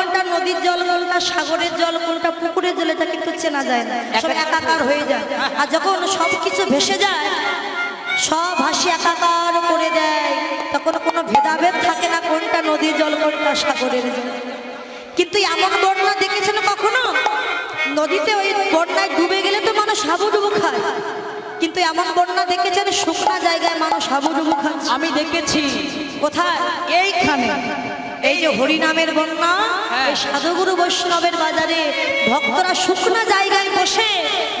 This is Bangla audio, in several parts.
কোনটা নদীর জল কোনটা সাগরের জল কোনটা পুকুরের জল এটা কিন্তু চেনা যায় না। সব একাকার হয়ে যায়। আর যখন সব কিছু ভেসে যায় সব হাসি একাকার করে দেয়। তখন কোনো ভেদাভেদ থাকে না কোনটা নদীর জল কোনটা সাগরের জল। কিন্তু এমন বন্যা দেখেছেন কখনো? নদীতে ওই বন্যায় ডুবে গেলে তো মানুষ হাবুডুবু খায়। কিন্তু এমন বন্যা দেখেছেন শুকনা জায়গায় মানুষ হাবুডুবু খায় আমি দেখেছি। কোথায়? এইখানে। এই যে হরিনামের বন্যা হ্যাঁ। এই সাধুগুরু বৈষ্ণবের বাজারে ভক্তরা শুকনো জায়গায় বসে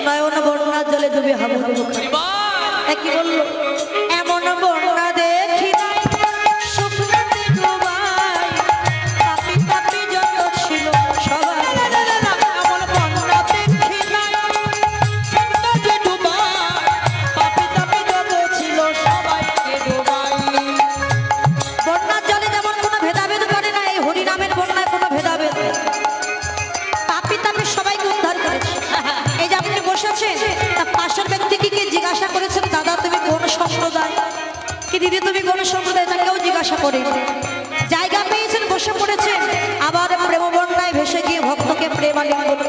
নয়ন বন্যার জলে ডুবে হাবুল কি বলল? এমন বন্যা দিদি তুমি কোন সম্প্রদায় তাকেও জিজ্ঞাসা করে জায়গা পেয়েছেন, বসে পড়েছেন। আবার প্রেম বন্যায় ভেসে গিয়ে ভক্তকে প্রেম আলিঙ্গন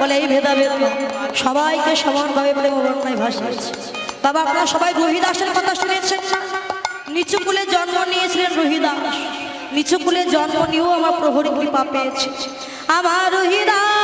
বলে এই ভেদাভেদ সবাইকে সমানভাবে বলে বন্যায় ভাসিয়েছে বাবা, আপনারা সবাই রোহিদাসের কথা শুনেছেন নিচু কুলে জন্ম নিয়েছিলেন রোহিদাস। নিচু কুলে জন্ম নিয়েও আমার প্রহরী কৃপা পেয়েছে। আমার রোহিদাস